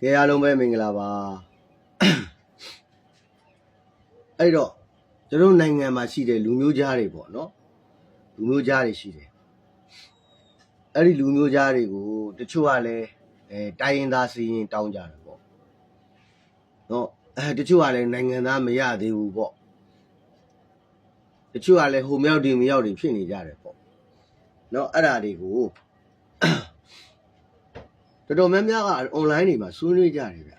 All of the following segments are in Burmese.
ကဲအားလုံးပဲမင်္ဂလာပါအဲ့တော့ကျွန်တော်နိုင်ငံမှာရှိတဲ့လူမျိုးကြားတွေပေါ့နော်လူမျိုးကြားတွေရှိတယ်အဲ့ဒီလူမျိုးကြားတွေကိုတချို့ကလည်းအဲတိုင်းရင်းသားစီရင်တောင်းကြတယ်ပေါ့နော်အဲတချို့ကလည်းနိုင်ငံသားမရသေးဘူးပေါ့တချို့ကလည်းဟိုမြောက်ဒီမြောက်တွေဖြစ်နေကြတယ်ပေါ့နော်အဲ့ဒါတွေကို တော်တော်များများက online တွေမှာဆွေးနွေးကြတယ်ဗျ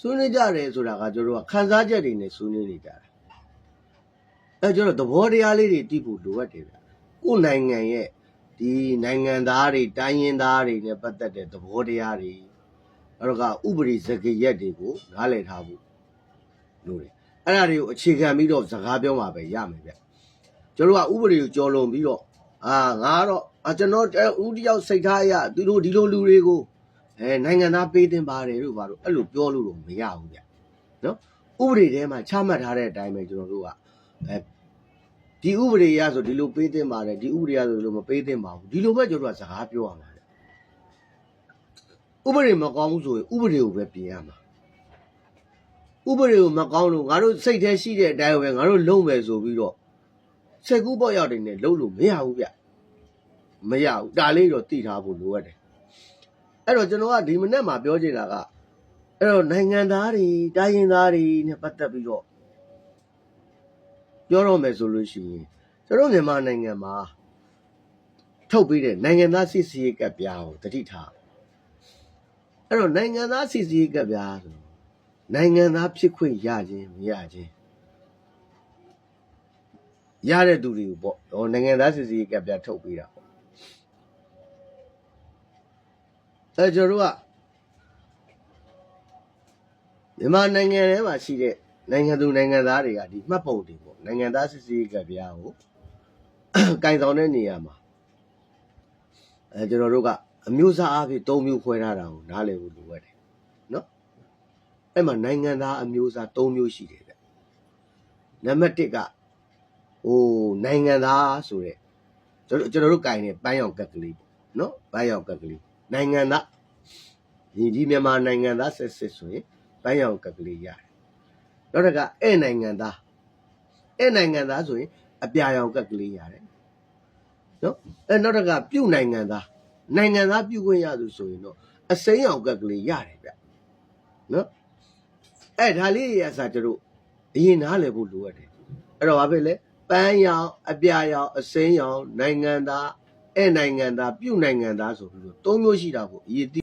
ဆွေးနွေးကြတယ်ဆိုတာကကျွန်တော်တို့ကခန်းစားချက်တွေနဲ့ဆွေးနွေးနေကြတယ်အဲကျွန်တော်သဘောတရားလေးတွေသိဖို့လိုအပ်တယ်ဗျကိုယ်နိုင်ငံရဲ့ဒီနိုင်ငံသားတွေတိုင်းရင်းသားတွေနဲ့ပတ်သက်တဲ့သဘောတရားတွေအဲ့တော့ကဥပဒေစကားရက်တွေကိုနားလည်ထားဖို့လိုတယ်အဲ့ဒါတွေကိုအခြေခံပြီးတော့စကားပြောမှာပဲရမယ်ဗျကျွန်တော်ကဥပဒေကိုကြော်လွန်ပြီးတော့အာငါကတော့ အာကျွန်တော်ဦးတယောက်စိတ်ထားအရသူတို့ဒီလိုလူတွေကိုအဲနိုင်ငံသားပေးတင်ပါတယ်လို့ပါတော့အဲ့လိုပြောလို့တော့မရဘူးဗျနော်ဥပဒေထဲမှာချမှတ်ထားတဲ့အတိုင်းပဲကျွန်တော်တို့ကအဲဒီဥပဒေရဆိုဒီလိုပေးတင်ပါတယ်ဒီဥပဒေရဆိုဒီလိုမပေးတင်ပါဘူးဒီလိုပဲကျွန်တော်တို့ကစကားပြောရမှာလေဥပဒေမကောင်းဘူးဆိုရင်ဥပဒေကိုပဲပြင်ရမှာဥပဒေကိုမကောင်းလို့ငါတို့စိတ်ထဲရှိတဲ့အတိုင်းပဲငါတို့လုံးမယ်ဆိုပြီးတော့စိတ်ကူးပေါ့ရောက်တယ်နဲ့လုံးလို့မရဘူးဗျ မရဘူးဒါလေးတော့သိထားဖို့လိုအပ်တယ်အဲ့တော့ကျွန်တော်ကဒီမနေ့မှာပြောချင်တာကအဲ့တော့နိုင်ငံသားတွေတိုင်းရင်းသားတွေနဲ့ပတ်သက်ပြီးတော့ပြောတော့မယ်ဆိုလို့ရှိရင်ကျွန်တော်မြန်မာနိုင်ငံမှာထုတ်ပြီးတဲ့နိုင်ငံသားစစ်စီရေးကပ်ပြားကိုတတိထားအဲ့တော့နိုင်ငံသားစစ်စီရေးကပ်ပြားဆိုနိုင်ငံသားဖြစ်ခွင့်ရခြင်းမရခြင်းရတဲ့သူတွေကိုပေါ့ဟိုနိုင်ငံသားစစ်စီရေးကပ်ပြားထုတ်ပြီးတာပေါ့ အဲကျွန်တော်တို့ကမြန်မာနိုင်ငံထဲမှာရှိတဲ့နိုင်ငံသူနိုင်ငံသားတွေကဒီမှတ်ပုံတွေပေါ့နိုင်ငံသားစစ်စီရေးကပ်ပြားကိုကင်ဆောင်တဲ့နေရာမှာအဲကျွန်တော်တို့ကအမျိုးသားအဖြစ်၃မျိုးခွဲထားတာကိုနားလည်ဖို့လိုအပ်တယ်နော်အဲ့မှာနိုင်ငံသားအမျိုးသား၃မျိုးရှိတယ်ဗျနံပါတ်1ကဟိုနိုင်ငံသားဆိုတဲ့ကျွန်တော်ကျွန်တော်တို့ကင်တဲ့ပန်းရောင်ကက်ကလေးပေါ့နော်ပန်းရောင်ကက်ကလေး နိုင်ငံသားဒီဒီမြန်မာနိုင်ငံသားဆက်ဆက်ဆိုရင်ပန်းရောင်ကက်ကလေးရတယ်နောက်တစ်ခါအဲ့နိုင်ငံသားအဲ့နိုင်ငံသားဆိုရင်အပြာရောင်ကက်ကလေးရတယ်နော်အဲနောက်တစ်ခါပြုတ်နိုင်ငံသားနိုင်ငံသားပြုတ်ခွင့်ရသူဆိုရင်တော့အစိမ်းရောင်ကက်ကလေးရတယ်ဗျနော်အဲဒါလေးရအစားကျတို့အရင်နားလည်ဖို့လိုအပ်တယ်အဲ့တော့ဘာဖြစ်လဲပန်းရောင်အပြာရောင်အစိမ်းရောင်နိုင်ငံသား အဲနိုင်ငံသား ပြုတ်နိုင်ငံသား ဆိုပြီးတော့သုံးမျိုးရှိတာကို အရင်သိ